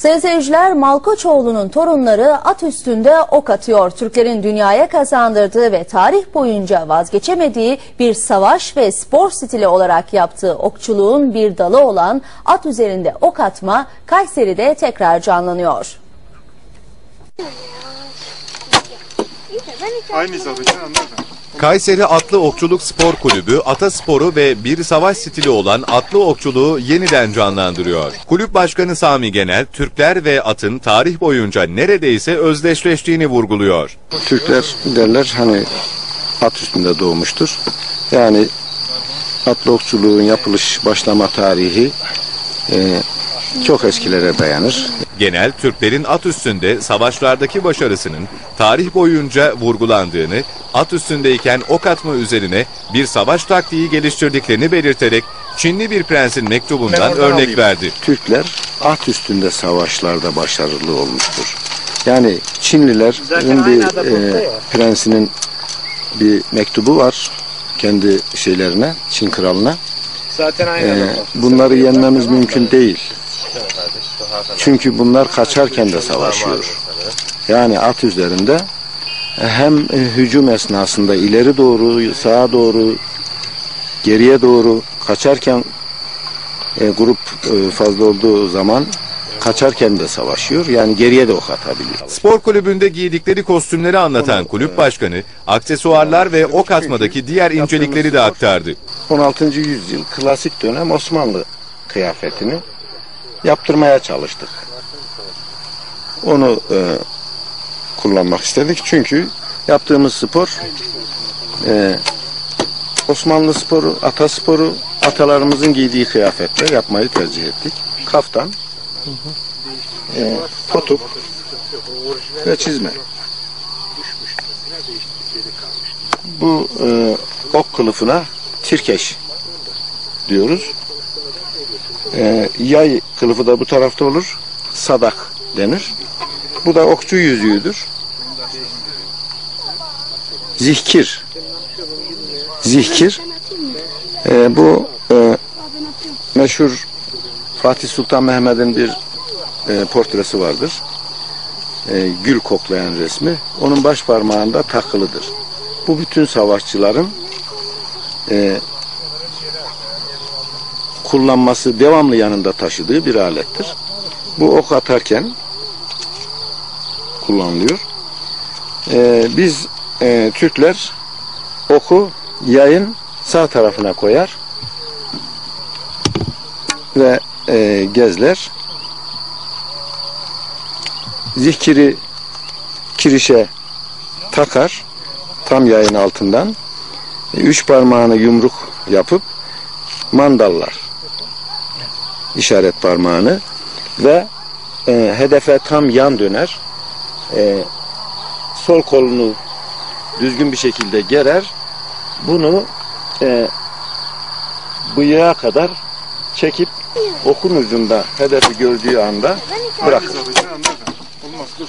Sayın seyirciler Malkoçoğlu'nun torunları at üstünde ok atıyor. Türklerin dünyaya kazandırdığı ve tarih boyunca vazgeçemediği bir savaş ve spor stili olarak yaptığı okçuluğun bir dalı olan at üzerinde ok atma Kayseri'de tekrar canlanıyor. Aynı anladın. Kayseri Atlı Okçuluk Spor Kulübü atasporu ve bir savaş stili olan atlı okçuluğu yeniden canlandırıyor. Kulüp Başkanı Sami Genel, Türkler ve atın tarih boyunca neredeyse özdeşleştiğini vurguluyor. Türkler derler hani at üstünde doğmuştur. Yani atlı okçuluğun yapılış başlama tarihi e, çok eskilere dayanır. Genel, Türklerin at üstünde savaşlardaki başarısının tarih boyunca vurgulandığını, at üstündeyken ok atma üzerine bir savaş taktiği geliştirdiklerini belirterek Çinli bir prensin mektubundan örnek verdi. Türkler at üstünde savaşlarda başarılı olmuştur. Yani Çinlilerin bir e, prensinin bir mektubu var kendi şeylerine, Çin kralına. Zaten aynı E, adam. bunları yenmemiz mümkün değil. Çünkü bunlar kaçarken de savaşıyor. Yani at üzerinde hem e, hücum esnasında ileri doğru, sağa doğru, geriye doğru kaçarken e, grup e, fazla olduğu zaman kaçarken de savaşıyor. Yani geriye de ok atabiliyor. Spor kulübünde giydikleri kostümleri anlatan kulüp başkanı, aksesuarlar ve ok atmadaki diğer incelikleri de aktardı. 16. yüzyıl klasik dönem Osmanlı kıyafetini yaptırmaya çalıştık. Onu e, kullanmak istedik çünkü yaptığımız spor e, Osmanlı sporu, ata sporu, atalarımızın giydiği kıyafetle yapmayı tercih ettik. Kaftan, e, potuk ve çizme. Bu e, ok kılıfına tirkeş diyoruz. E, yay kılıfı da bu tarafta olur. Sadak denir. Bu da okçu yüzüğüdür. Zihkir. Zihkir. E, bu e, meşhur Fatih Sultan Mehmet'in bir e, portresi vardır. E, gül koklayan resmi. Onun baş parmağında takılıdır. Bu bütün savaşçıların e, kullanması devamlı yanında taşıdığı bir alettir. Bu ok atarken kullanılıyor. E, biz e, Türkler oku yayın sağ tarafına koyar ve e, gezler zikiri kirişe takar tam yayın altından üç parmağını yumruk yapıp mandallar işaret parmağını ve e, hedefe tam yan döner e, sol kolunu düzgün bir şekilde gerer bunu e, bıyığa kadar çekip okun ucunda hedefi gördüğü anda bırakır. Olmaz dur.